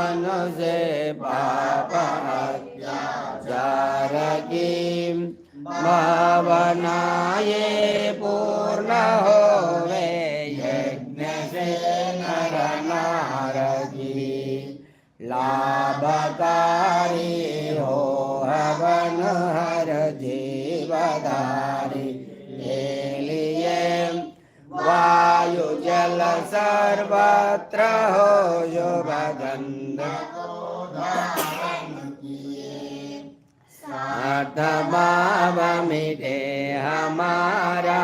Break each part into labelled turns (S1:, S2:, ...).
S1: मन से पाप हत्याचार की भावनाए पूर्ण वे यज्ञ से नर नार ला सर्वत्र हो यो भजन्त साधमावमिते हमारा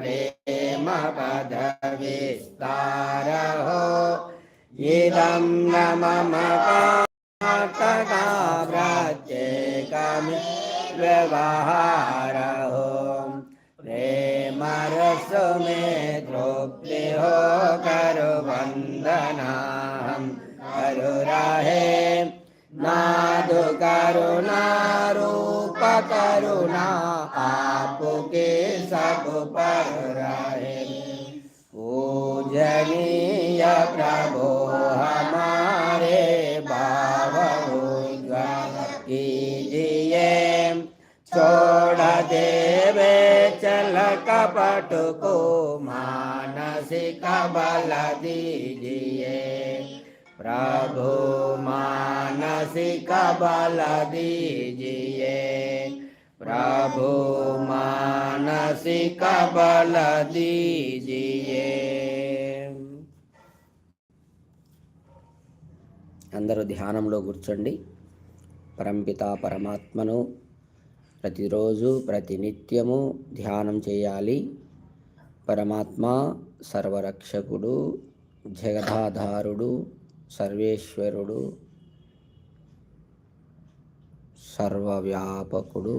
S1: प्रेम पद विस्तार हो इदं न मम तदा प्रत्येकमि व्यवहार हो करु वंदना हम करु रहे नादु करुणा रूप करुणा आपके सब पर रहे पूजनीय प्रभु हमारे भाव कीजिए छोड़ देवे चल कपट को मां मासिका बल दीजिए प्रभु मानसिक बल दीजिए प्रभु అందరూ ధ్యానంలో కూర్చోండి పరంపిత పరమాత్మను ప్రతిరోజు ప్రతినిత్యము ధ్యానం చేయాలి పరమాత్మ సర్వరక్షకుడు జగదాధారుడు సర్వేశ్వరుడు సర్వవ్యాపకుడు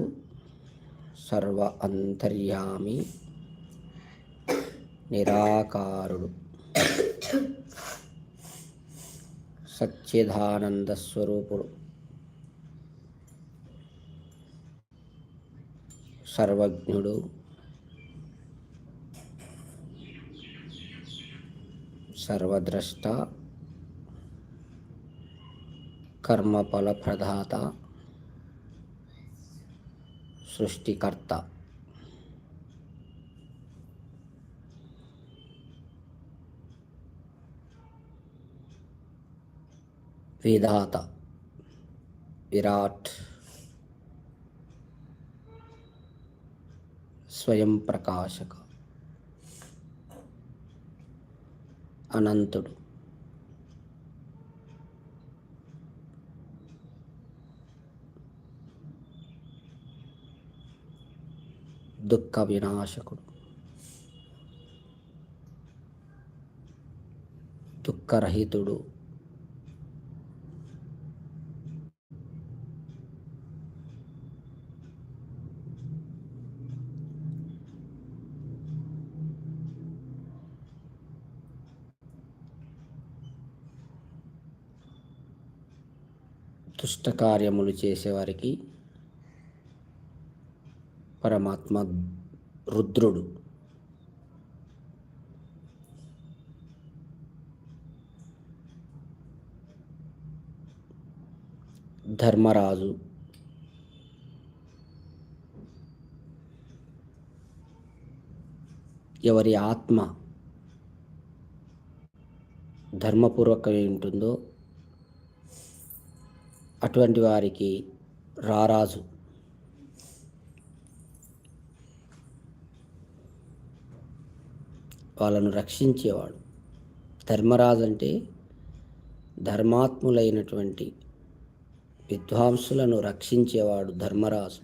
S1: సర్వ అంతర్యామి నిరాకారుడు సచ్చిదానంద స్వరూపుడు సర్వజ్ఞుడు सर्वद्रष्टा कर्मफल प्रदाता सृष्टिकर्ता विधाता विराट स्वयं प्रकाशक అనంతుడు దుఃఖ వినాశకుడు దుఃఖరహితుడు దుష్టకార్యములు చేసేవారికి పరమాత్మ రుద్రుడు ధర్మరాజు ఎవరి ఆత్మ ధర్మపూర్వకమై ఉంటుందో అటువంటి వారికి రారాజు వాళ్ళను రక్షించేవాడు ధర్మరాజు అంటే ధర్మాత్ములైనటువంటి విద్వాంసులను రక్షించేవాడు ధర్మరాజు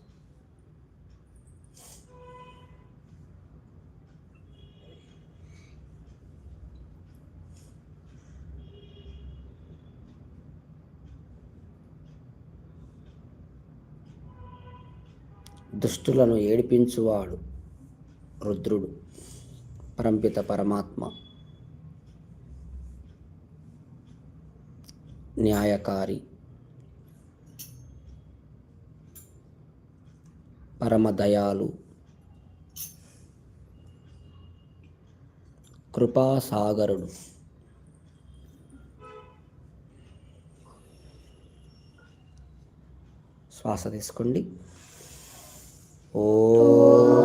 S1: దుష్టులను ఏడిపించువాడు రుద్రుడు పరంపిత పరమాత్మ న్యాయకారి పరమదయాలు కృపాసాగరుడు శ్వాస తీసుకోండి Om. Oh.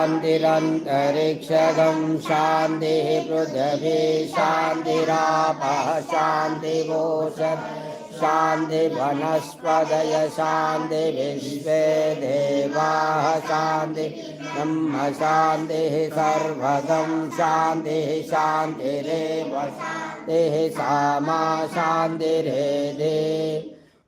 S1: शान्तिरन्तरिक्षगं शान्तिः पृथिवी शान्तिरापः शान्तिवोषत् शान्तिवनस्पदय शान्तिविश्वे देवाः शान्ति ब्रह्म शान्तिः सर्वगं शान्तिः शान्तिरेव शान्तिः सामा शान्तिरे दे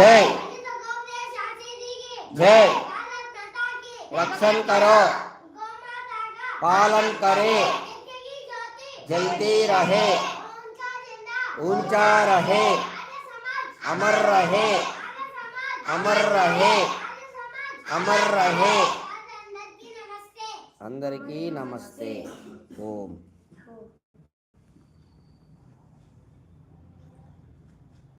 S1: गौ गौ रक्षण करो पालन करे जलती रहे ऊंचा रहे अमर रहे अमर रहे अमर रहे अंदर की नमस्ते ओम